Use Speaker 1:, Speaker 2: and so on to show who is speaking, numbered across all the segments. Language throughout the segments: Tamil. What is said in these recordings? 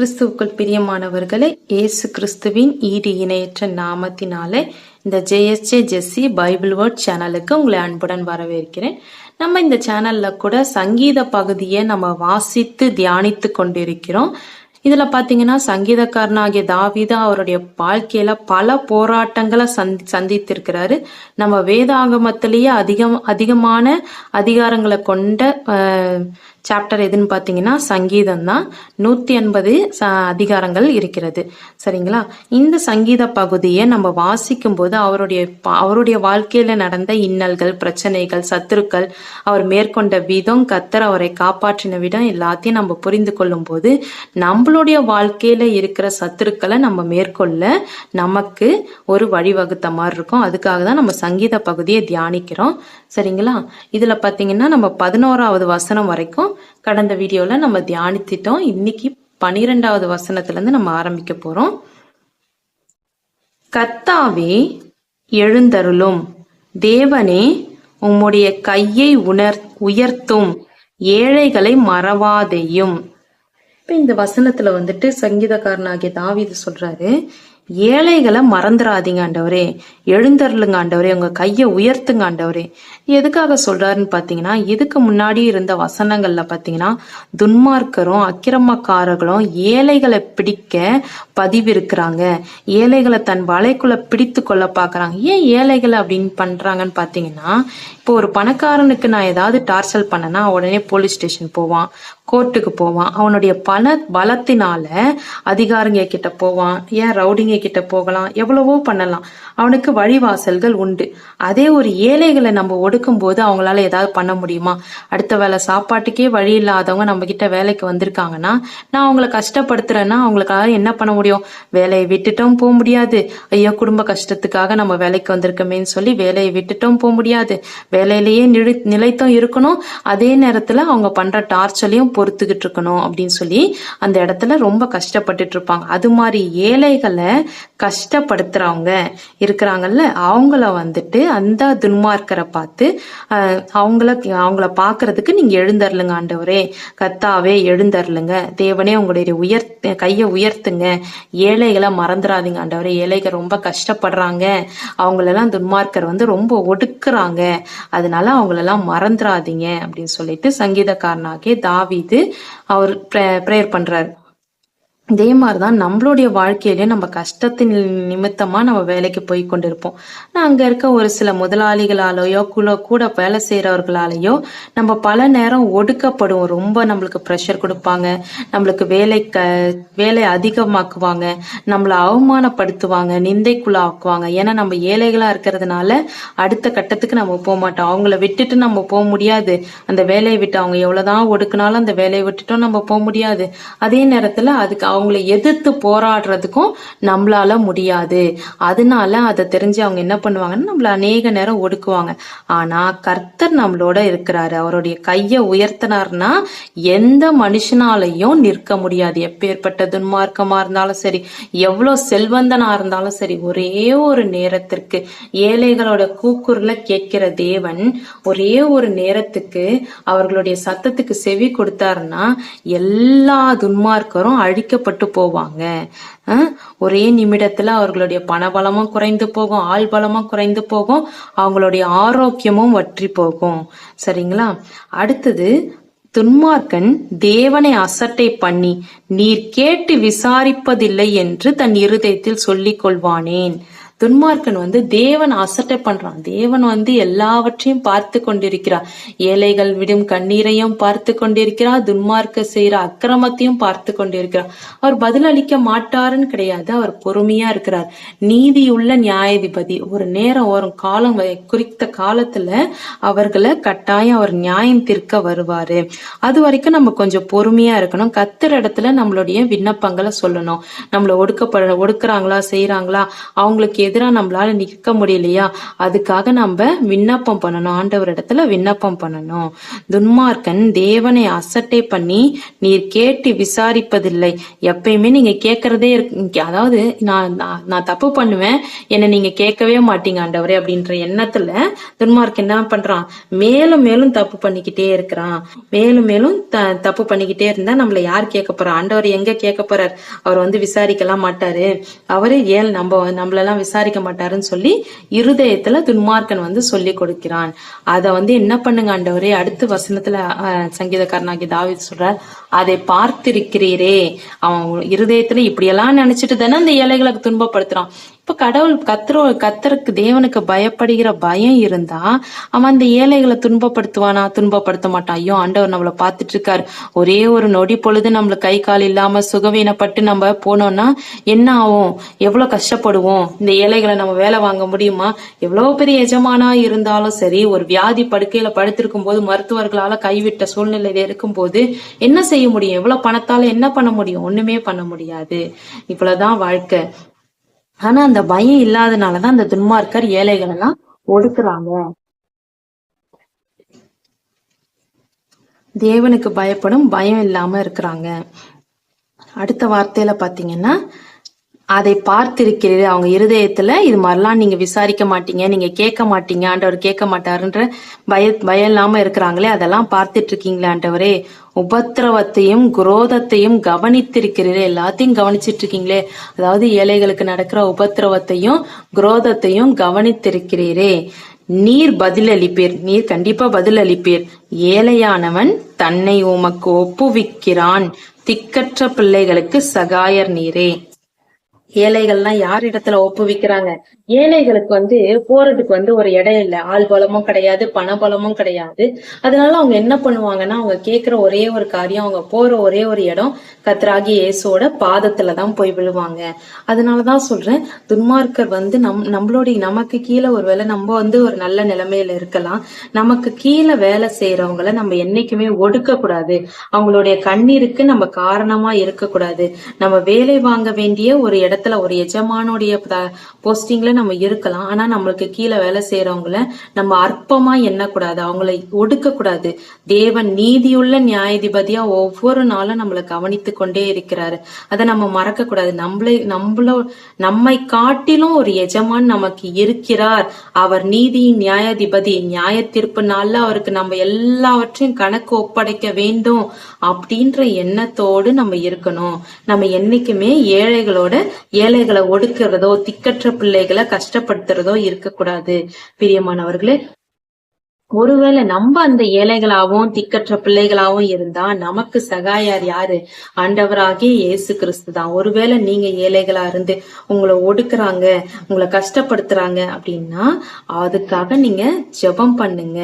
Speaker 1: கிறிஸ்துவுக்குள் பிரியமானவர்களே இயேசு கிறிஸ்துவின் ஈடு இணையற்ற நாமத்தினாலே இந்த ஜேஎஸ்ஜே ஜெஸ்ஸி பைபிள் வேர்ட் சேனலுக்கு உங்களை அன்புடன் வரவேற்கிறேன். நம்ம இந்த சேனல்ல கூட சங்கீத பகுதியை நம்ம வாசித்து தியானித்து கொண்டிருக்கிறோம். இதுல பாத்தீங்கன்னா சங்கீதக்காரனாகிய தாவிதா அவருடைய வாழ்க்கையில பல போராட்டங்களை சந்தி சந்தித்திருக்கிறாரு. நம்ம வேதாகமத்திலேயே அதிகம் அதிகமான அதிகாரங்களை கொண்ட சாப்டர் எதுன்னு பார்த்தீங்கன்னா சங்கீதம் தான் நூற்றி எண்பது ச அதிகாரங்கள் இருக்கிறது. சரிங்களா? இந்த சங்கீத பகுதியை நம்ம வாசிக்கும் போது அவருடைய அவருடைய வாழ்க்கையில் நடந்த இன்னல்கள் பிரச்சனைகள் சத்துருக்கள் அவர் மேற்கொண்ட விதம் கத்தர் அவரை காப்பாற்றின விதம் எல்லாத்தையும் நம்ம புரிந்து கொள்ளும் போது நம்மளுடைய வாழ்க்கையில் இருக்கிற சத்துருக்களை நம்ம மேற்கொள்ள நமக்கு ஒரு வழிவகுத்த மாதிரி இருக்கும். அதுக்காக தான் நம்ம சங்கீத பகுதியை தியானிக்கிறோம். சரிங்களா? இதில் பார்த்தீங்கன்னா நம்ம பதினோராவது வசனம் வரைக்கும் கடந்த வீடியோவில் நம்ம தியானித்திட்டோம். இன்னைக்கு பனிரெண்டாவது வசனத்திலேருந்து நம்ம ஆரம்பிக்க போகிறோம் கத்தாவே எழுந்தருளும். தேவனே உம்முடைய கையை உணர் உயர்த்தும். ஏழைகளை மறவாதையும். இப்போ இந்த வசனத்தில் வந்துட்டு சங்கீதக்காரனாகிய தாவீது சொல்கிறாரு ஏழைகளை மறந்துடாதீங்க ஆண்டவரே. எழுந்தருளுங்க ஆண்டவரே. உங்க கையை உயர்த்துங்க ஆண்டவரே. எதுக்காக சொல்றாருன்னு பாத்தீங்கன்னா இதுக்கு முன்னாடி இருந்த வசனங்கள்ல பாத்தீங்கன்னா துன்மார்க்கரும் அக்கிரமக்காரர்களும் ஏழைகளை பிடிக்க பதிவிருக்கிறாங்க. ஏழைகளை தன் வலைக்குள்ள பிடித்து கொள்ள பாக்குறாங்க. ஏன் ஏழைகளை அப்படின்னு பண்றாங்கன்னு பாத்தீங்கன்னா இப்போ ஒரு பணக்காரனுக்கு நான் ஏதாவது டார்ச்சல் பண்ணனா உடனே போலீஸ் ஸ்டேஷன் போவான் கோர்ட்டுக்கு போவான். அவனுடைய பண பலத்தினால அதிகாரிங்க கிட்ட போவான். ஏன் ரவுடிங்க கிட்ட போகலாம் எவ்வளவோ பண்ணலாம். அவனுக்கு வழிவாசல்கள் உண்டு. அதே ஒரு ஏழைகளை நம்ம ஒடுக்கும் போது அவங்களால ஏதாவது பண்ண முடியுமா? அடுத்த வேளை சாப்பாட்டுக்கே வழி இல்லாதவங்க நம்ம கிட்ட வேலைக்கு வந்திருக்காங்கன்னா நான் அவங்கள கஷ்டப்படுத்துறேன்னா அவங்களுக்காக என்ன பண்ண முடியும்? வேலையை விட்டுட்டும் போக முடியாது. ஐயோ குடும்ப கஷ்டத்துக்காக நம்ம வேலைக்கு வந்திருக்கமேன்னு சொல்லி வேலையை விட்டுட்டும் போக முடியாது. வேலையிலேயே நிலை நிலைத்தும் இருக்கணும். அதே நேரத்துல அவங்க பண்ற டார்ச்சலையும் பொறுத்துக்கிட்டு இருக்கணும் அப்படின்னு சொல்லி அந்த இடத்துல ரொம்ப கஷ்டப்பட்டுட்டு இருப்பாங்க. அது மாதிரி ஏழைகளை கஷ்டப்படுத்துறவங்க இருக்கிறாங்கல்ல அவங்கள வந்துட்டு அந்த துன்மார்க்கரை பார்த்து அஹ், அவங்கள அவங்கள பார்க்கறதுக்கு நீங்க எழுந்தருளுங்க ஆண்டவரே. கத்தாவே எழுந்தருளுங்க. தேவனே உங்களுடைய உயர் கையை உயர்த்துங்க. ஏழைகளை மறந்துடாதீங்க ஆண்டவரே. ஏழைகள் ரொம்ப கஷ்டப்படுறாங்க. அவங்களெல்லாம் துன்மார்க்கர் வந்து ரொம்ப ஒடுக்குறாங்க. அதனால அவங்களெல்லாம் மறந்துடாதீங்க அப்படின்னு சொல்லிட்டு சங்கீதக்காரனாகே தாவிது அவர் ப்ரேயர் பண்றாரு. இதே மாதிரிதான் நம்மளுடைய வாழ்க்கையிலையும் நம்ம கஷ்டத்தின் நிமித்தமா நம்ம வேலைக்கு போய் கொண்டிருப்போம். நான் அங்க இருக்க ஒரு சில முதலாளிகளாலேயோ கூட கூட வேலை செய்யறவர்களாலேயோ நம்ம பல நேரம் ஒடுக்கப்படுவோம் ரொம்ப நம்மளுக்கு ப்ரெஷர் கொடுப்பாங்க. நம்மளுக்கு வேலை க வேலை அதிகமாக்குவாங்க. நம்மளை அவமானப்படுத்துவாங்க. நிந்தைக்குள்ளாக்குவாங்க. ஏன்னா நம்ம ஏழைகளா இருக்கிறதுனால அடுத்த கட்டத்துக்கு நம்ம போக மாட்டோம். அவங்கள விட்டுட்டு நம்ம போக முடியாது. அந்த வேலையை விட்டு அவங்க எவ்வளவுதான் ஒடுக்குனாலும் அந்த வேலையை விட்டுட்டும் நம்ம போக முடியாது. அதே நேரத்துல அதுக்கு அவங்கள எதிர்த்து போராடுறதுக்கும் நம்மளால முடியாது. அதனால அதை தெரிஞ்சு அவங்க என்ன பண்ணுவாங்கன்னா நம்மள அநேக நேரம் ஒடுக்குவாங்க. ஆனா கர்த்தர் நம்மளோட இருக்கிறாரு. அவருடைய கையை உயர்த்தினார்னா எந்த மனுஷனாலையும் நிற்க முடியாது. எப்பேற்பட்ட துன்மார்க்கமா இருந்தாலும் சரி எவ்வளவு செல்வந்தனா இருந்தாலும் சரி ஒரே ஒரு நேரத்திற்கு ஏழைகளோட கூக்குரல கேட்கிற தேவன் ஒரே ஒரு நேரத்துக்கு அவர்களுடைய சத்தத்துக்கு செவி கொடுத்தாருன்னா எல்லா துன்மார்க்கரும் அழிக்கப்பட்டு போவாங்க. ஒரே நிமிடத்துல அவர்களுடைய பணபலமும் குறைந்து போகும் ஆள் பலமும் குறைந்து போகும் அவங்களுடைய ஆரோக்கியமும் வற்றி போகும். சரிங்களா? அடுத்தது துன்மார்க்கன் தேவனை அசட்டை பண்ணி நீர் கேட்டு விசாரிப்பதில்லை என்று தன் இருதயத்தில் சொல்லிக் கொள்வானேன். துன்மார்க்கன் வந்து தேவன் அசட்டை பண்றான். தேவன் வந்து எல்லாவற்றையும் பார்த்து கொண்டிருக்கிறார். ஏழைகள் விடும் கண்ணீரையும் பார்த்து கொண்டிருக்கிறார். துன்மார்க்க செய்யற அக்கிரமத்தையும் பார்த்து கொண்டிருக்கிறார். அவர் பதிலளிக்க மாட்டாருன்னு கிடையாது. அவர் பொறுமையா இருக்கிறார். நீதி உள்ள நியாயாதிபதி. ஒரு நேரம் ஒரு காலம் குறித்த காலத்துல அவர்களை கட்டாயம் அவர் நியாயம் தீர்க்க வருவாரு. அது வரைக்கும் நம்ம கொஞ்சம் பொறுமையா இருக்கணும். கத்துற இடத்துல நம்மளுடைய விண்ணப்பங்களை சொல்லணும். நம்மள ஒடுக்கப்பட ஒடுக்குறாங்களா செய்யறாங்களா அவங்களுக்கு எதிராக நம்மளால நிற்க முடியலையா? அதுக்காக நம்ம விண்ணப்பம் பண்ணணும். ஆண்டவர் இடத்துல விண்ணப்பம் பண்ணணும். துன்மார்க்கன் தேவனை அசட்டை பண்ணி நீர் கேட்டு விசாரிப்பதில்லை. எப்பயுமே நீங்க கேட்கறதே இருக்கு. அதாவது நான் நான் தப்பு பண்ணுவேன். என்னை நீங்க கேட்கவே மாட்டீங்க ஆண்டவரே அப்படின்ற எண்ணத்துல துன்மார்க்கன் என்ன பண்றான்? மேலும் மேலும் தப்பு பண்ணிக்கிட்டே இருக்கிறான். மேலும் மேலும் த- தப்பு பண்ணிக்கிட்டே இருந்தா நம்மள யார் கேட்க போறா? ஆண்டவர் எங்க கேட்க போறார்? அவர் வந்து விசாரிக்கலாம் மாட்டாரு. அவரு ஏன் நம்ம நம்மளெல்லாம் விசாரி விசாரிக்க மாட்டாருன்னு சொல்லி இருதயத்துல துன்மார்க்கன் வந்து சொல்லி கொடுக்கிறான். அதை வந்து என்ன பண்ணுங்க ஆண்டவரே? அடுத்த வசனத்துல சங்கீதக்காரனாகி தாவீது சொல்றார் அதை பார்த்திருக்கிறீரே. அவன் இருதயத்துல இப்படியெல்லாம் நினைச்சிட்டு தானே அந்த ஏழைகளை துன்பப்படுத்துறான். இப்ப கடவுள் கத்தரோ கத்தருக்கு தேவனுக்கு பயப்படுகிற பயம் இருந்தா அவன் அந்த ஏழைகளை துன்பப்படுத்துவானா? துன்பப்படுத்த மாட்டான். ஐயோ ஆண்டவர் நம்மளை பார்த்துட்டு இருக்காரு ஒரே ஒரு நொடி பொழுது நம்மளுக்கு கை கால் இல்லாம சுகவீனப்பட்டு நம்ம போனோம்னா என்ன ஆகும்? எவ்வளவு கஷ்டப்படுவோம்? இந்த ஏழைகளை நம்ம வேலை வாங்க முடியுமா? எவ்வளவு பெரிய எஜமானா இருந்தாலும் சரி ஒரு வியாதி படுக்கையில படுத்திருக்கும் போது மருத்துவர்களால கைவிட்ட சூழ்நிலையில இருக்கும்போது என்ன செய்ய செய்ய முடியும்? எவ்வளவு பணத்தால என்ன பண்ண முடியும்? ஒண்ணுமே பண்ண முடியாது. இவ்வளவுதான் வாழ்க்கை. ஆனா அந்த பயம் இல்லாதனாலதான் அந்த துன்மார்க்கர் ஏழைகள் எல்லாம் ஒடுக்குறாங்க. தேவனுக்கு பயப்படும் பயம் இல்லாம இருக்கிறாங்க. அடுத்த வார்த்தையில பாத்தீங்கன்னா அதை பார்த்திருக்கிறீர்கள். அவங்க இருதயத்துல இது மாதிரிலாம் நீங்க விசாரிக்க மாட்டீங்க நீங்க கேட்க மாட்டீங்க ஆண்டவர் கேட்க மாட்டாருன்ற பய பயம் இல்லாம இருக்கிறாங்களே அதெல்லாம் பார்த்துட்டு இருக்கீங்களே ஆண்டவரே. உபத்திரவத்தையும் குரோதத்தையும் கவனித்திருக்கிறீரே எல்லாத்தையும் கவனிச்சிட்டு இருக்கீங்களே அதாவது ஏழைகளுக்கு நடக்கிற உபத்திரவத்தையும் குரோதத்தையும் கவனித்திருக்கிறீரே. நீர் பதிலளிப்பீர் நீர் கண்டிப்பா பதிலளிப்பீர். ஏழையானவன் தன்னை உமக்கு ஒப்புவிக்கிறான். திக்கற்ற பிள்ளைகளுக்கு சகாயர் நீரே. ஏழைகள்லாம் யார் இடத்துல ஒப்புவிக்கிறாங்க? ஏழைகளுக்கு வந்து போறதுக்கு வந்து ஒரு இடம் இல்ல. ஆள் பலமும் கிடையாது பண பலமும் கிடையாது. அதனால அவங்க என்ன பண்ணுவாங்கன்னா அவங்க கேட்கிற ஒரே ஒரு காரியம் அவங்க போற ஒரே ஒரு இடம் கத்ராகி இயேசுவோட பாதத்துல தான் போய் விழுவாங்க. அதனாலதான் சொல்றேன் துன்மார்க்கர் வந்து நம் நம்மளுடைய நமக்கு கீழே ஒருவேளை நம்ம வந்து ஒரு நல்ல நிலைமையில இருக்கலாம். நமக்கு கீழே வேலை செய்யறவங்களை நம்ம என்னைக்குமே ஒடுக்க கூடாது. அவங்களுடைய கண்ணீருக்கு நம்ம காரணமா இருக்கக்கூடாது. நம்ம வேலை வாங்க வேண்டிய ஒரு இடத்துல ஒரு எஜமானுடைய போஸ்டிங்ல நம்ம இருக்கலாம். ஆனா நம்மளுக்கு கீழே வேலை செய்யறவங்கள நம்ம அற்பமா எண்ணக்கூடாது. அவங்களை ஒடுக்க கூடாது தேவன் நீதியுள்ள நியாயாதிபதியா ஒவ்வொரு நாளும் நம்மளை கவனித்து கொண்டே இருக்கிறாரு. அதை நம்ம மறக்க கூடாது நம்மளை நம்மளோ நம்மை காட்டிலும் ஒரு எஜமான் நமக்கு இருக்கிறார். அவர் நீதியின் நியாயாதிபதி. நியாய தீர்ப்பு நாள்ல அவருக்கு நம்ம எல்லாவற்றையும் கணக்கு ஒப்படைக்க வேண்டும் அப்படின்ற எண்ணத்தோடு நம்ம இருக்கணும். நம்ம என்னைக்குமே ஏழைகளோட ஏழைகளை ஒடுக்கிறதோ திக்கற்ற பிள்ளைகளை கஷ்டப்படுத்துறதோ இருக்கக்கூடாது. பிரியமானவர்களே ஒருவேளை நம்ம அந்த ஏழைகளாவும் திக்கற்ற பிள்ளைகளாவும் இருந்தா நமக்கு சகாயார் யாரு? ஆண்டவராகிய இயேசு கிறிஸ்து தான். ஒருவேளை நீங்க ஏழைகளா இருந்து உங்களை ஒடுக்குறாங்க உங்களை கஷ்டப்படுத்துறாங்க அப்படின்னா அதுக்காக நீங்க ஜெபம் பண்ணுங்க.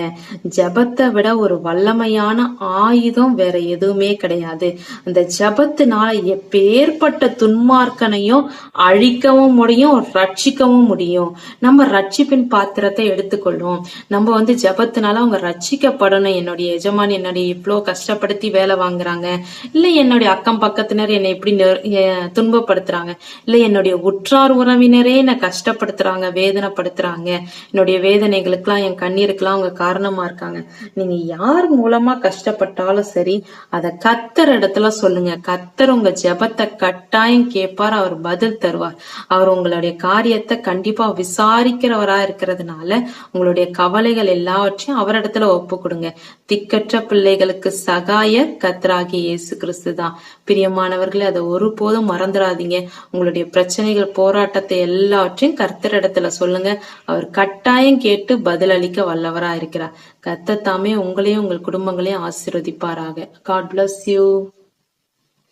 Speaker 1: ஜெபத்தை விட ஒரு வல்லமையான ஆயுதம் வேற எதுவுமே கிடையாது. அந்த ஜெபத்தினால எப்பேற்பட்ட துன்மார்க்கனையும் அழிக்கவும் முடியும் ரட்சிக்கவும் முடியும். நம்ம ரட்சிப்பின் பாத்திரத்தை எடுத்துக்கொள்வோம். நம்ம வந்து பாவத்தினால அவங்க ரட்சிக்கப்படணும். என்னுடைய எஜமான் என்னுடைய இவ்வளோ கஷ்டப்படுத்தி வேலை வாங்குறாங்க. இல்ல என்னுடைய அக்கம் பக்கத்தினர் என்னை எப்படி துன்பப்படுத்துறாங்க. இல்ல என்னுடைய உற்றார் உறவினரே என்னை கஷ்டப்படுத்துறாங்க வேதனைப்படுத்துறாங்க. என்னுடைய வேதனைகளுக்கெல்லாம் என் கண்ணீருக்கெல்லாம் அவங்க காரணமா இருக்காங்க. நீங்க யார் மூலமா கஷ்டப்பட்டாலும் சரி அதை கத்தர் இடத்துல சொல்லுங்க. கத்தர் உங்க ஜெபத்தை கட்டாயம் கேட்பார் அவர் பதில் தருவார். அவர் உங்களுடைய காரியத்தை கண்டிப்பா விசாரிக்கிறவரா இருக்கிறதுனால உங்களுடைய கவலைகள் எல்லாவற்றையும் அவரிடத்துல ஒப்பு கொடுங்க திக்கற்ற பிள்ளைகளுக்கு சகாய கத்தராகிய இயேசு கிறிஸ்து தான் பிரியமானவர்களே அதை ஒருபோதும் மறந்துடாதீங்க. உங்களுடைய பிரச்சனைகள் போராட்டத்தை எல்லாவற்றையும் கர்த்தரிடத்துல சொல்லுங்க. அவர் கட்டாயம் கேட்டு பதிலளிக்க வல்லவரா இருக்கிறார் கத்த தாமே உங்களையும் உங்கள் குடும்பங்களையும் ஆசீர்வதிப்பாராக. God bless you